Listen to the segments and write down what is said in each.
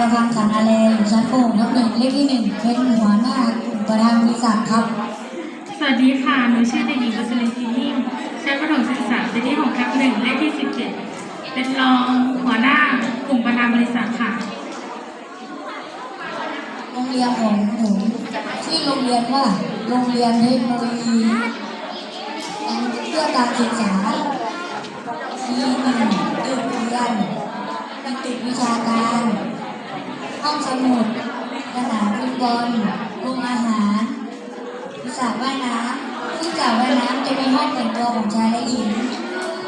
รพันธ์ขันอาเลอยู่ชั้นป .6 ทับหนึ่งเลขที่หนึ่งเป็นหัวหน้ากลุ่มประธานบริษัทครับ สวัสดีค่ะ หนูชื่อเด็กหญิงกุศลินทินิ่มชั้นประถมศึกษาปีที่6ทับหนึ่งเลขที่17เป็นรองหัวหน้ากลุ่มประธานบริษัทค่ะ โรงเรียนของผมชื่อโรงเรียนว่าโรงเรียนเทคโนโลยีเพื่อการศึกษามีหนึ่งตึกเรียนมีตึกวิชาการ ห้องสมุดสนามฟุตบอลโรงอาหารสระว่ายน้ำซึ่งสระว่ายน้ำจะมีห้องแต่งตัวของชายและหญิง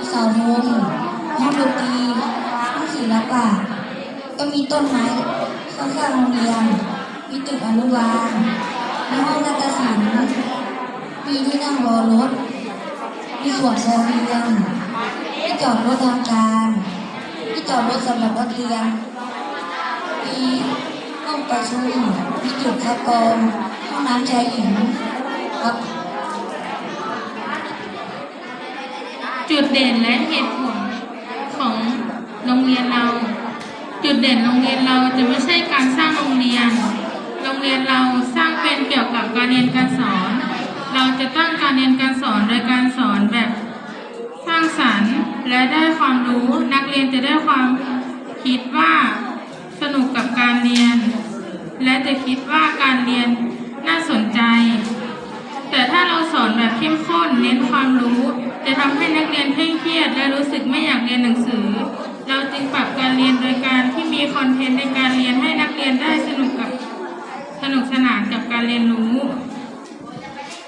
เสาธงห้องดนตรีห้องศิลปะก็มีต้นไม้ข้างๆโรงเรียนมีตึกอนุบาลมีห้องนาฏศิลป์มีที่นั่งรอรถ มีสวนโรงเรียนที่จอดรถทางการที่จอดรถสำหรับนักเรียน ห้องประชุมมีจุดคัดกรองห้องน้ำชายหญิงครับจุดเด่นและเหตุผลของโรงเรียนเรา จุดเด่นโรงเรียนเราจะไม่ใช่การสร้างโรงเรียน โรงเรียนเราสร้างเป็นเกี่ยวกับการเรียนการสอน เราจะตั้งการเรียนการสอนโดยการสอนแบบสร้างสรรค์และได้ความรู้นักเรียนจะได้ความคิดว่า สนุกกับการเรียน และจะคิดว่าการเรียนน่าสนใจ แต่ถ้าเราสอนแบบเข้มข้นเน้นความรู้ จะทำให้นักเรียนเคร่งเครียด และรู้สึกไม่อยากเรียนหนังสือ เราจึงปรับการเรียนโดยการที่มีคอนเทนต์ในการเรียนให้นักเรียนได้สนุกกับสนุกสนานกับการเรียนรู้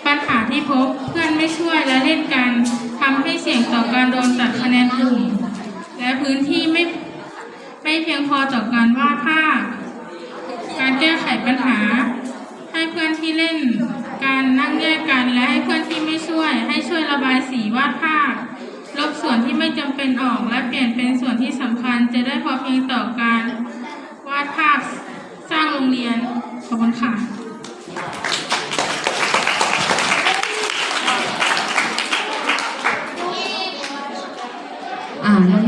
ปัญหาที่พบเพื่อนไม่ช่วยและเล่นกันทำให้เสี่ยงต่อการโดนตัดคะแนนกลุ่ม และพื้นที่ไม่ไม่เพี ยงพอต่อการวาดภาพ การแก้ไขปัญหา ให้เพื่อนที่เล่น การนั่งแยกกันและให้เพื่อนที่ไม่ช่วย ให้ช่วยระบายสีวาดภาพ ลบส่วนที่ไม่จำเป็นออกและเปลี่ยนเป็นส่วนที่สำคัญ จะได้พอเพียงต่อการวาดภาพสร้างโรงเรียนขอบคุณค่ะ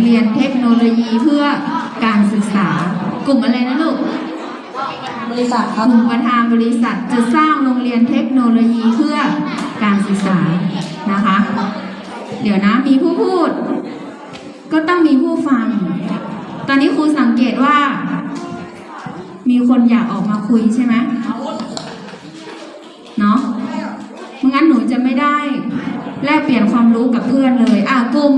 รงเรียนเทคโนโลยีเพื่อการศึกษา กลุ่มอะไรนะลูก บริษัทคกรับลุ่มประธานบริษัทจะสร้างโรงเรียนเทคโนโลยีเพื่อการศึกษานะคะ เดี๋ยวนะมีผู้พูด ก็ต้องมีผู้ฟัง ตอนนี้ครูสังเกตว่า มีคนอยากออกมาคุยใช่ไหมเนาะไม่งั้นหนูจะไม่ได้ แลกเปลี่ยนความรู้กับเพื่อนเลย อะกลุ่ม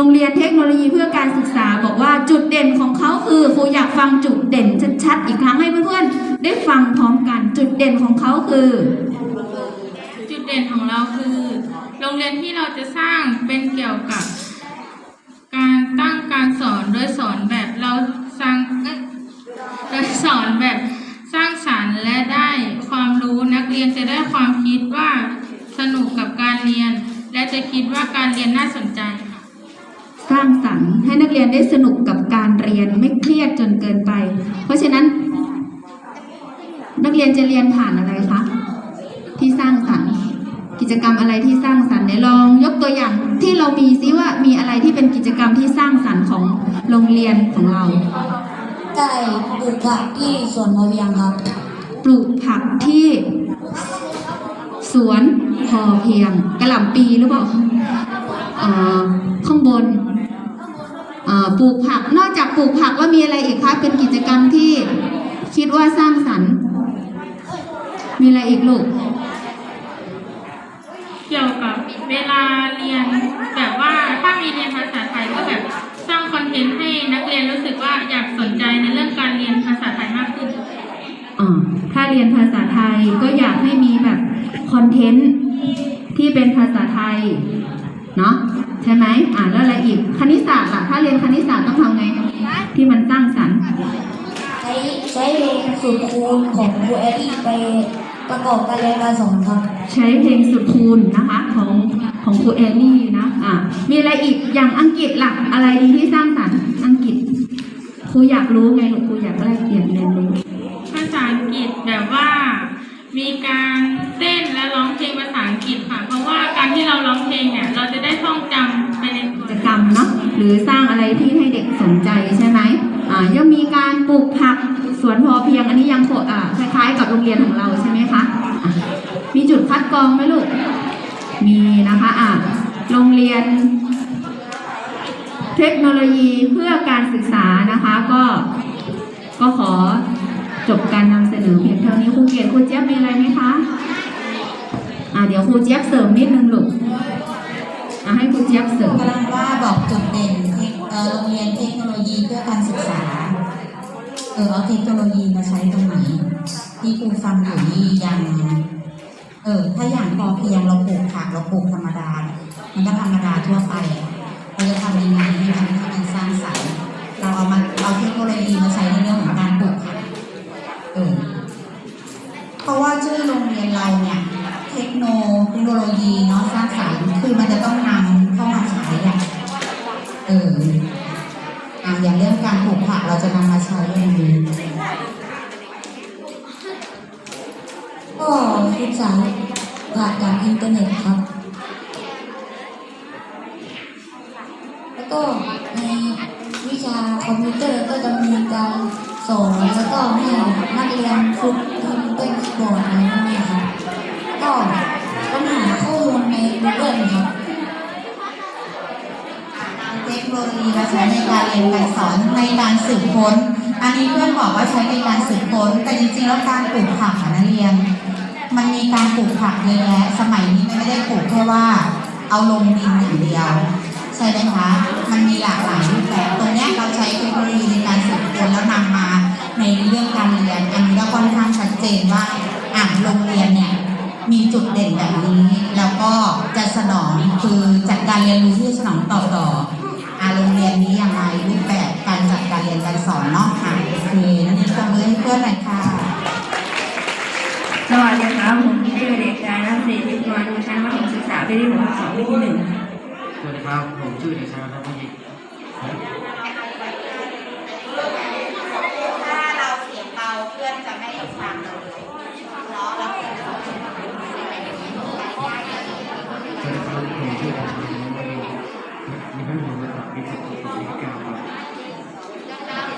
โรงเรียนเทคโนโลยีเพื่อการศึกษาบอกว่าจุดเด่นของเขาคือครูอยากฟังจุดเด่นชัดๆอีกครั้งให้เพื่อนๆได้ฟังพร้อมกัน จุดเด่นของเขาคือ จุดเด่นของเราคือ โรงเรียนที่เราจะสร้างเป็นเกี่ยวกับ การตั้งการสอนโดยสอนแบบเราสร้างโดยสอนแบบสร้างสรรค์และได้ความรู้นักเรียนจะได้ความคิดว่าสนุกกับการเรียน และจะคิดว่าการเรียนน่าสนใจ ร้างสรรค์ ให้นักเรียนได้สนุกกับการเรียนไม่เครียดจนเกินไป เพราะฉะนั้น นักเรียนจะเรียนผ่านอะไรคะที่สร้างสรรค์ กิจกรรมอะไรที่สร้างสรรค์เนี่ยลองยกตัวอย่างที่เรามีซิว่ามีอะไรที่เป็นกิจกรรมที่สร้างสรรค์ของโรงเรียนของเราไก่ปลูกผักที่สวนพอเพียงครับ ปลูกผักที่สวนพอเพียงกระหล่ำปีหรือเปล่าเอ่อข้างบนเอ่อ ปลูกผัก นอกจากปลูกผักแล้วมีอะไรอีกคะเป็นกิจกรรมที่คิดว่าสร้างสรรค์ มีอะไรอีกลูก เกี่ยวกับเวลาเรียนแบบว่าถ้ามีเรียนภาษาไทยก็แบบสร้างคอนเทนต์ให้นักเรียนรู้สึกว่าอยากสนใจในเรื่องการเรียนภาษาไทยมากขึ้นอ่าถ้าเรียนภาษาไทยก็อยากให้มีแบบคอนเทนต์ที่เป็นภาษาไทย เนาะใช่ไหมอ่าแล้วอะไรอีกคณิตศาสตร์ล่ะถ้าเรียนคณิตศาสตร์ต้องทำไง ที่มันสร้างสรรค์ใช้ใช้เพลงสุดคูณของครูแอดดี้ไปประกอบการเรียนการสอนครับ ใช้เพลงสุดคูณนะคะของของครูเอลี่นะอ่ามีอะไรอีกอย่างอังกฤษหลักอะไรดีที่สร้างสรรค์อังกฤษครูอยากรู้ไงลูกครูอยากแลกเปลี่ยนเรียนรู้ภาษาอังกฤษแบบว่า มีการเต้นและร้องเพลงภาษาอังกฤษค่ะ เพราะว่าการที่เราร้องเพลงเนี่ยเราจะได้ท่องจำไปในตัวกิจกรรมเนาะหรือสร้างอะไรที่ให้เด็กสนใจใช่ไหมอ่ายังมีการปลูกผักสวนพอเพียงอันนี้ยังโคอ่าคล้ายๆ กับโรงเรียนของเราใช่ไหมคะะมีจุดคัดกรองไหมลูกมีนะคะอะโรงเรียนเทคโนโลยีเพื่อการศึกษานะคะก็ก็ขอ จบการนำเสนอเพียงเท่านี้ครูเกียรติครูเจี๊ยบมีอะไรไหมคะอะเดี๋ยวครูเจี๊ยบเสริมนิดนึงลูกอะให้ครูเจี๊ยบเสริมกำลังว่าบอกจุดเด่นเอ่อโรงเรียนเทคโนโลยีเพื่อการศึกษาเออเอาเทคโนโลยีมาใช้ตรงไหนที่ครูฟังอยู่นี่ยังเออถ้าอย่างพอเพียงเราปลูกผักเราปลูกธรรมดา มันก็ธรรมดาทั่วไป ผ่านการอินเทอร์เน็ตครับ แล้วก็ในวิชาคอมพิวเตอร์ก็จะมีการสอนแล้วก็ให้นักเรียนฝึกทำเป็นคีย์บอร์ดอะไรพวกนี้ครับก็ปัญหาข้อมูลใน Google ครับเทคโนโลยีมาใช้ในการเรียนการสอนในการสืบค้น อันนี้เพื่อนบอกว่าใช้ในการสืบค้น แต่จริงๆแล้วการปลูกผักอะนักเรียน มันมีการปลูกผักเยอะแยะสมัยนี้มันไม่ได้ปลูกแค่ว่า เอาลงดินอย่างเดียว ใช่ไหมคะ มันมีหลากหลายรูปแบบตรงนี้เราใช้เทคโนโลยีในการสืบค้นแล้วนำมาในเรื่องการเรียน อันนี้ก็ค่อนข้างชัดเจนว่าอะโรงเรียนเนี่ยมีจุดเด่นแบบนี้ แล้วก็จะสนองคือจัดการเรียนรู้ที่สนองต่อต่ออาโรงเรียนนี้อยังไงรูปแบบการจัด ประถมศึกษาปีที่หกสองปีที่หนึ่งสวัสดีครับ ผมชื่อเด็กชายนัทวิทย์ถ้าเราเสียงเบาเพื่อนจะไม่ฟังเราเลยเนาะแล้วสวัสดีครับผมชื่อเด็กชายนัทวิทย์มีเพื่อนผมระดับปีที่สิบปีที่เก้าครับ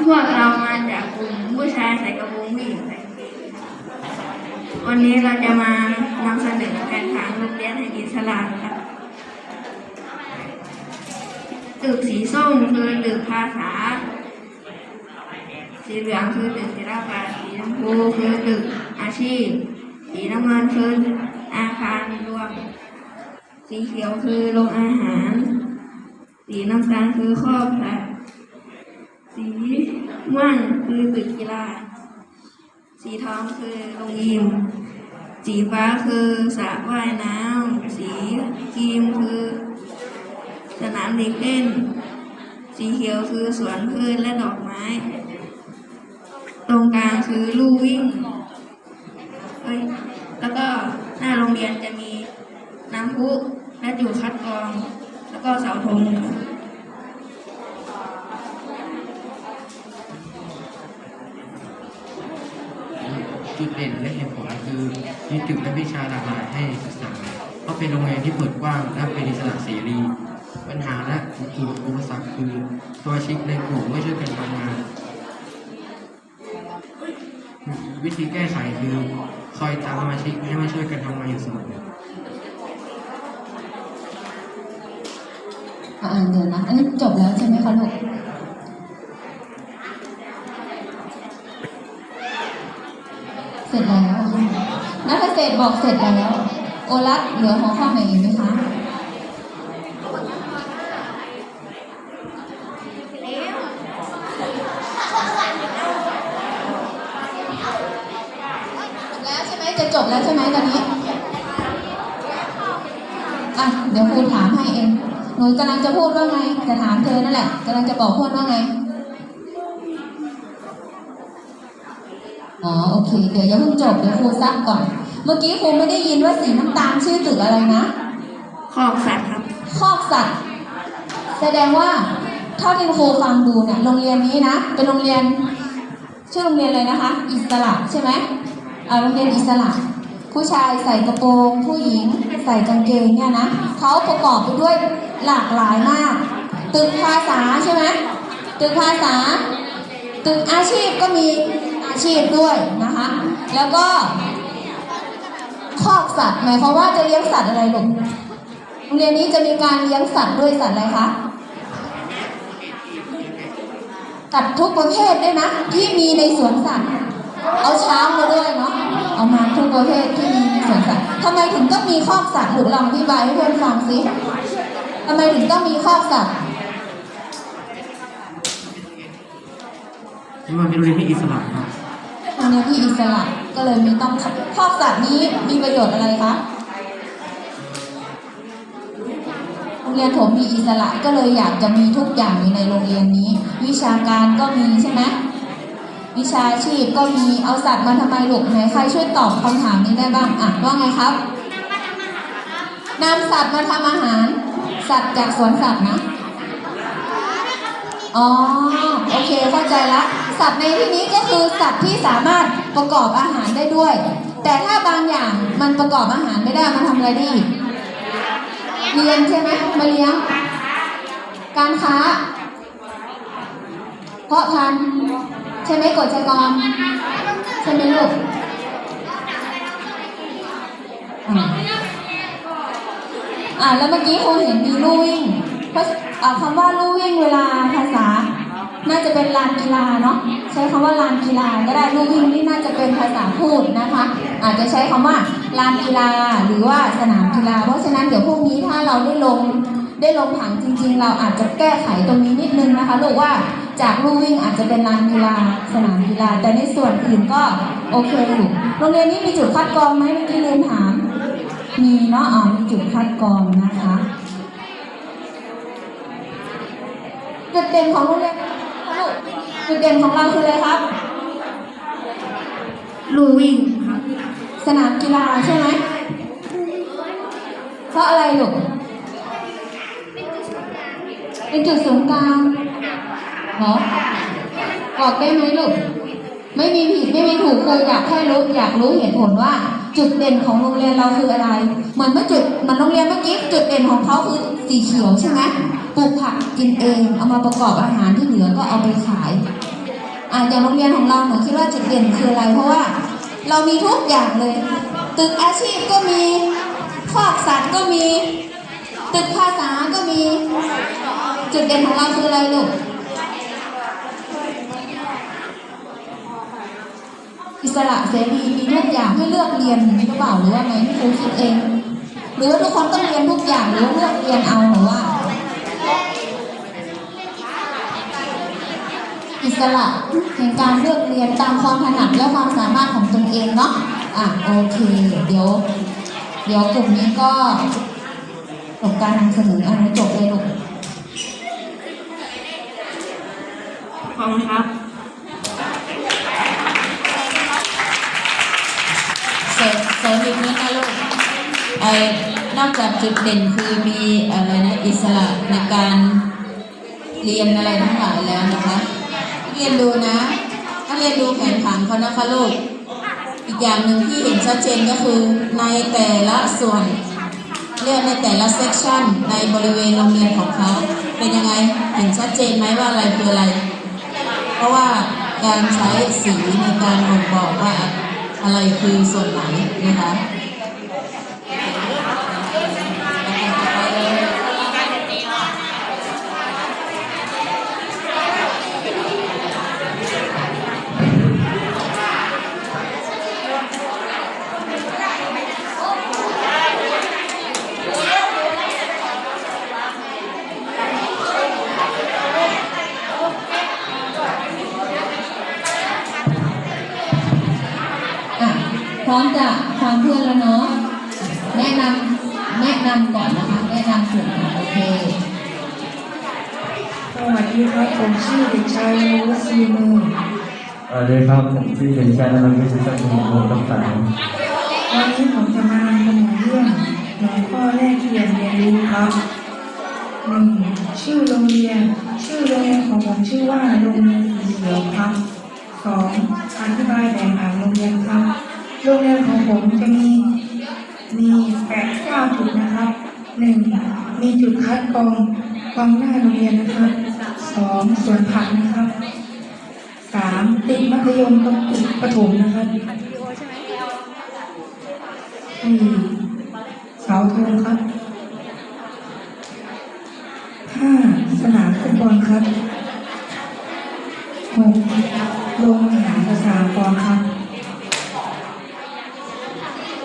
พวกเรามาจากกลุ่มผู้ชายใส่กระโปรงผู้หญิงใส่กางเกงวันนี้เราจะมานำเสนอแผนผังโรงเรียนแห่งอิสระครับตึกสีส้มคือตึกภาษา สีเหลืองคือตึกศิลปะสีชมพูคือตึกอาชีพ สีน้ำเงินคืออาคารรวม สีเขียวคือโรงอาหาร สีน้ำตาลคือครอบครัวสีม่วงคือตึกกีฬา สีทองคือโรงยิม สีฟ้าคือสระว่ายน้ำสีครีมคือ สนามเด็กเล่น สีเขียวคือสวนพืชและดอกไม้ ตรงกลางคือลู่วิ่งเอ้ยแล้วก็หน้าโรงเรียนจะมีน้ำพุและจุดคัดกรอง แล้วก็เสาธง เป็นโรงเรียนที่เปิดกว้างและเป็นอิสระเสรี ปัญหาและอุปอุปสรรคคือสมาชิกในกลุ่มไม่ช่วยกันทำงานวิธีแก้ไขคือคอยตามสมาชิกให้มาช่วยกันทำงานอยู่เสมออ่าเดี๋ยวนะอันนี้จบแล้วใช่ไหมคะลูกเสร็จแล้วนักเกษตรบอกเสร็จแล้ว โอรัสเหลือหัวข้อไหนอีกไหมคะแล้วใช่ไหมจะจบแล้วใช่ไหมตอนนี้อะเดี๋ยวครูถามให้เองหนูกำลังจะพูดว่าไงจะถามเธอนั่นแหละกำลังจะบอกพูดว่าไงอ๋อโอเค เดี๋ยวอย่าเพิ่งจบเดี๋ยวครูซักก่อน เมื่อกี้ครูไม่ได้ยินว่าสีน้ำตาลชื่อตึกอะไรนะ ขอบสัตว์ครับคอกสัตว์ แสดงว่าเท่าที่ครูฟังดูเนี่ยโรงเรียนนี้นะ เป็นโรงเรียนชื่อโรงเรียนอะไรนะคะ อิสระใช่ไหมอ่าโรงเรียนอิสระ ผู้ชายใส่กระโปรง ผู้หญิงใส่กางเกงเนี่ยนะเขาประกอบไปด้วยหลากหลายมาก ตึกภาษาใช่ไหมตึกภาษา ตึกอาชีพก็มีอาชีพด้วยนะคะ แล้วก็ คอกสัตว์หมายความว่าจะเลี้ยงสัตว์อะไรลูกโรงเรียนนี้จะมีการเลี้ยงสัตว์ด้วยสัตว์อะไรคะสัตว์ทุกประเภทด้วยนะ ที่มีในสวนสัตว์ เอาช้างมาด้วยเนาะเอามาทุกประเภทที่มีในสวนสัตว์ทำไมถึงต้องมีคอกสัตว์ลูกลองอธิบายให้เพื่อนฟังสิทำไมถึงต้องมีคอกสัตว์นี่มันเป็นโรงเรียนที่อิสระครับ โรงเรียนที่อิสระก็เลยมีต้องคอกสัตว์นี้มีประโยชน์อะไรคะโรงเรียนผมมีอิสระก็เลยอยากจะมีทุกอย่างอยู่ในโรงเรียนนี้ วิชาการก็มีใช่ไหมวิชาชีพก็มีเอาสัตว์มาทำไมลูกไหนใครช่วยตอบคำถามนี้ได้บ้างอะว่าไงครับนำสัตว์มาทำอาหาร สัตว์จากสวนสัตว์นะอ๋อโอเคเข้าใจละ สัตว์ในที่นี้ก็คือสัตว์ที่สามารถประกอบอาหารได้ด้วย แต่ถ้าบางอย่างมันประกอบอาหารไม่ได้มันทำอะไรดีเรียนใช่ไหมมาเลี้ยง การค้า เพาะพันธุ์ใช่ไหมกฎจกรใช่ไหมลูกอ่าแล้วเมื่อกี้ครูเห็นมีลู่วิ่งเพราะคำว่าลู่วิ่งเวลาภาษา น่าจะเป็นลานกีฬาเนาะใช้คำว่าลานกีฬาก็ได้ลู่วิ่งนี่น่าจะเป็นภาษาพูดนะคะ อาจจะใช้คำว่าลานกีฬาหรือว่าสนามกีฬา เพราะฉะนั้นเดี๋ยวพรุ่งนี้ถ้าเราได้ลงได้ลงผังจริง ๆ เราอาจจะแก้ไขตรงนี้นิดนึงนะคะลูกว่าจากลู่วิ่งอาจจะเป็นลานกีฬาสนามกีฬา แต่ในส่วนอื่นก็โอเคอยู่โรงเรียนนี้มีจุดคัดกรองไหมเมื่อกี้ลืมถาม มีเนาะอ๋อมีจุดคัดกรองนะคะจุดเด่นของโรงเรียน จุดเด่นของเราคืออะไรครับลู่วิ่งครับสนามกีฬาใช่ไหมเพราะอะไรลูกเป็นจุดศูนย์กลางเหรอบอกได้ไหมลูก ไม่มีผิดไม่มีถูกครูอยากแค่รู้อยากรู้เหตุผลว่า จุดเด่นของโรงเรียนเราคืออะไร เหมือนเมื่อจุดมันโรงเรียนเมื่อกี้จุดเด่นของเขาคือสีเขียวใช่ไหมปลูกผักกินเอง เอามาประกอบอาหารที่เหลือก็เอาไปขายอ่าอย่างโรงเรียนของเราหนูคิดว่าจุดเด่นคืออะไร เพราะว่าเรามีทุกอย่างเลย ตึกอาชีพก็มีคอกสัตว์ก็มี ตึกภาษาก็มี จุดเด่นของเราคืออะไรลูก อิสระเสรีมีทุกอย่างให้เลือกเรียนหรือเปล่าหรือว่าไงที่ครูคิดเอง หรือว่าทุกคนต้องเรียนทุกอย่างหรือว่าเลือกเรียนเอาหรือว่า อิสระแห่งการเลือกเรียนตามความถนัดและความสามารถของตนเองเนาะอะโอเค เดี๋ยว เดี๋ยวกลุ่มนี้ก็จบการนำเสนออันนี้จบเลยลูกขอบคุณครับ นอกจากจุดเด่นคือมีอะไรนะอิสระในการเรียนอะไรทั้งหลายแล้วนะคะเรียนดูนะถ้าเรียนดูแผนผังเขานะคะลูกอีกอย่างหนึ่งที่เห็นชัดเจนก็คือในแต่ละส่วนเรียกในแต่ละเซกชันในบริเวณโรงเรียนของเขาเป็นยังไงเห็นชัดเจนไหมว่าอะไรคืออะไร เพราะว่าการใช้สีในการบ่งบอกว่าอะไรคือส่วนไหนนะคะ ครับผมชื่อเด็กชายโนวสีมือสวัสดีครับผมชื่อเด็กชายนรงค์วิชิตสังคมโมตัสามวันนี้ผมจะมานำเสนเรื่องหัวข้อแรกที่เรียนเรียนรู้ครับหนึ่งชื่อโรงเรียน ชื่อโรงเรียนของผมชื่อว่าโรงเรียนสีเขียวครับสองอธิบายแบบอ่านโรงเรียนครับ โรงเรียนของผมจะมี มีแปดเก้าจุดนะครับหนึ่งมีจุดคัดกรองกองหน้าโรงเรียนนะครับ สองสวนผักนะครับสามติมัธยมกับติดประถมนะครับสี่เสาธงครับห้าสนามฟุตบอลครับหกโรงอาหารภาษาปอนครับ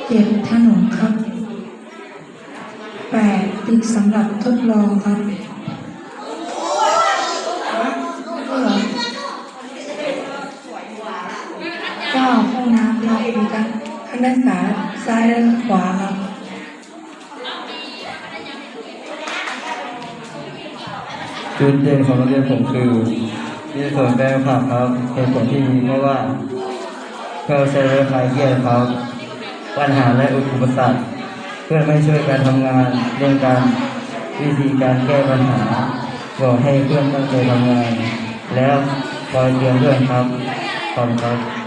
เจ็ดถนนครับแปดตึกสำหรับทดลองครับเก้าห้องน้ำครับมีทั้งคณะศาสตร์ซ้ายและขวาครับ จุดเด่นของโรงเรียนผมคือมีส่วนแปลงผักครับเหตุผลที่มีเพราะว่าเพื่อใช้ไว้คลายเครียดครับ ปัญหาและอุปสรรคเพื่อไม่ช่วยการทำงานเรื่องการวิธีการแก้ปัญหาบอกให้เพื่อนตั้งใจทำงาน แล้วคอยเตือนเพื่อนครับขอบคุณครับ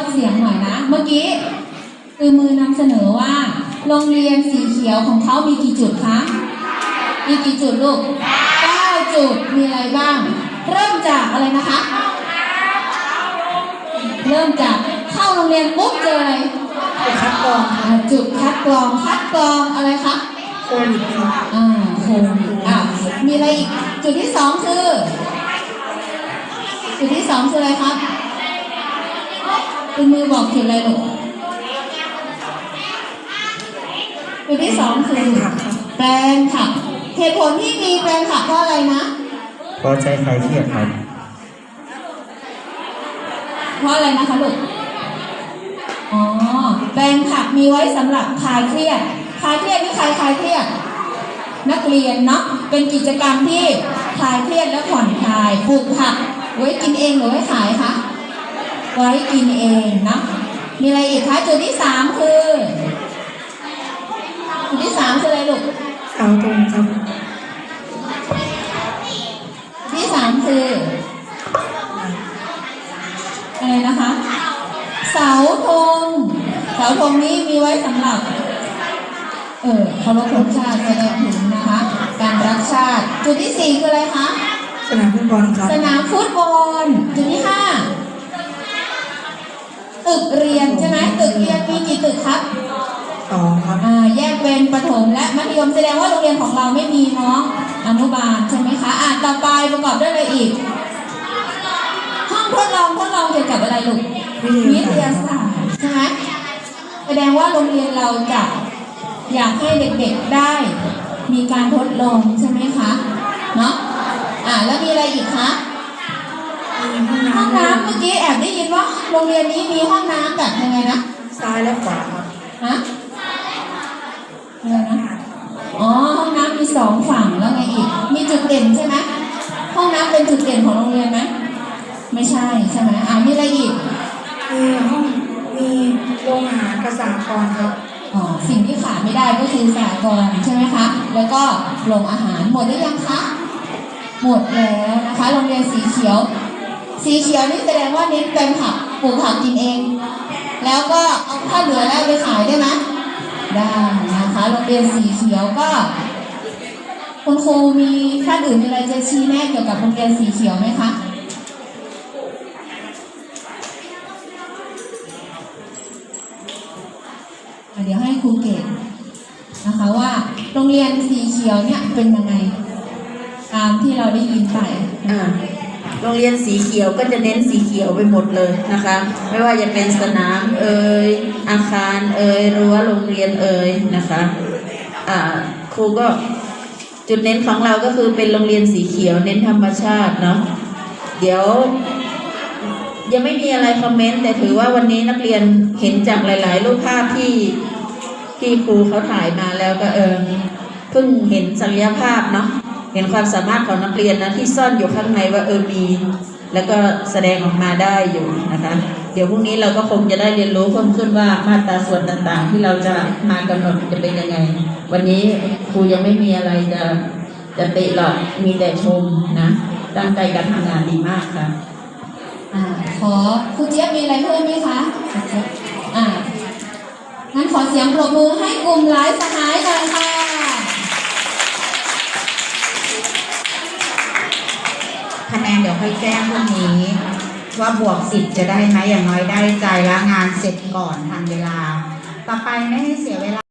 ดเสียงหน่อยนะ เมื่อกี้คือมือนำเสนอว่า โรงเรียนสีเขียวของเขามีกี่จุดคะ มีกี่จุดลูกเก้าจุด มีอะไรบ้าง เริ่มจากอะไรนะคะ เริ่มจากเข้าโรงเรียนปุ๊บเจออะไรคัดกรองอ่าจุดคัดกรองคัดกรองอะไรคะโควิดครับอ่าโควิดอ่ามีอะไรอีก จุดที่สองคือ จุดที่สองคืออะไรครับ คุณมือบอกจุดอะไรลูกจุดที่สองคือผักครับแปลงผักเหตุผลที่มีแปลงผักเพราะอะไรนะเพราะใช้คลายเครียดครับเพราะอะไรนะคะลูกอ๋อแปลงผักมีไว้สำหรับคลายเครียดคลายเครียดนี่ใครคลายเครียดนักเรียนเนาะเป็นกิจกรรมที่คลายเครียดและผ่อนคลายปลูกผักไว้กินเองหรือไว้ขายคะ ไว้กินเองเนาะมีอะไรอีกคะจุดที่สามคือจุดที่สามคืออะไรลูกเสาธงครับที่สามคืออะไรนะคะ เสาธงเสาธงนี้มีไว้สำหรับ เออเคารพธงชาติแสดงถึงนะคะ การรักชาติ จุดที่สี่คืออะไรคะสนามฟุตบอลครับสนามฟุตบอลจุดที่ห้า ตึกเรียนใช่ไหมตึกเรียนมีกี่ตึกครับสองครับอ่าแยกเป็นประถมและมัธยมแสดงว่าโรงเรียนของเราไม่มีน้องอนุบาลใช่ไหมคะอ่าต่อไปประกอบด้วยอะไรอีก ห้องทดลองทดลองเกี่ยวกับอะไรลูกวิทยาศาสตร์ใช่ไหมแสดงว่าโรงเรียนเราจะอยากให้เด็กๆได้มีการทดลองใช่ไหมคะเนาะอ่าแล้วมีอะไรอีกคะ มีห้องห้องน้ำน้ำเมื่อกี้แอบได้ยินว่าโรงเรียนนี้มีห้องน้ำแบบยังไงนะซ้ายและขวาครับฮะอะไรนะอ๋อห้องน้ำมีสองฝั่งแล้วไงอีก มีจุดเด่นใช่ไหมห้องน้ำเป็นจุดเด่นของโรงเรียนไหมไม่ใช่ใช่ไหมอ่ามีอะไรอีก มีห้องมีโรงอาหารกษากรครับอ๋อสิ่งที่ขาดไม่ได้ก็คือสากรณ์ใช่ไหมคะ แล้วก็โรงอาหารหมดหรือยังคะ หมดแล้วนะคะ โรงเรียนสีเขียว สีเขียวนี่แสดงว่าเน้นเป็นผักปลูกผักกินเอง แล้วก็เอาถ้าเหลือแล้วไปขายได้ไหมได้นะคะโรงเรียนสีเขียวก็คุณครูมีท่านอื่นมีอะไรจะชี้แนะเกี่ยวกับโรงเรียนสีเขียวไหมคะอะเดี๋ยวให้ครูเกตนะคะว่าโรงเรียนสีเขียวเนี่ยเป็นยังไงตามที่เราได้ยินไปอ่า โรงเรียนสีเขียวก็จะเน้นสีเขียวไปหมดเลยนะคะ ไม่ว่าจะเป็นสนามเอ่ยอาคารเอ่ยรั้วโรงเรียนเอ่ยนะคะอ่าครูก็จุดเน้นของเราก็คือเป็นโรงเรียนสีเขียวเน้นธรรมชาติเนาะเดี๋ยวยังไม่มีอะไรคอมเมนต์แต่ถือว่าวันนี้นักเรียนเห็นจากหลาย ๆ รูปภาพที่ที่ครูเขาถ่ายมาแล้วก็เออเพิ่งเห็นศักยภาพเนาะ เห็นความสามารถของนักเรียนนะที่ซ่อนอยู่ข้างในว่าเออมี แล้วก็แสดงออกมาได้อยู่นะคะ เดี๋ยวพรุ่งนี้เราก็คงจะได้เรียนรู้เพิ่มขึ้นว่ามาตราส่วนต่างๆ ที่เราจะมากำหนดจะเป็นยังไง วันนี้ครูยังไม่มีอะไรจะจะติหรอกมีแต่ชมนะตั้งใจการทำงานดีมากค่ะอ่าขอคุณเจี๊ยบมีอะไรเพิ่มไหมคะอ่างั้นขอเสียงปรบมือให้กลุ่มหลายสหายหน่อยค่ะ คะแนนเดี๋ยวค่อยแจ้งพรุ่งนี้ ว่าบวกสิบจะได้ไหมอย่างน้อยได้ใจและงานเสร็จก่อนทันเวลา ต่อไปไม่ให้เสียเวลา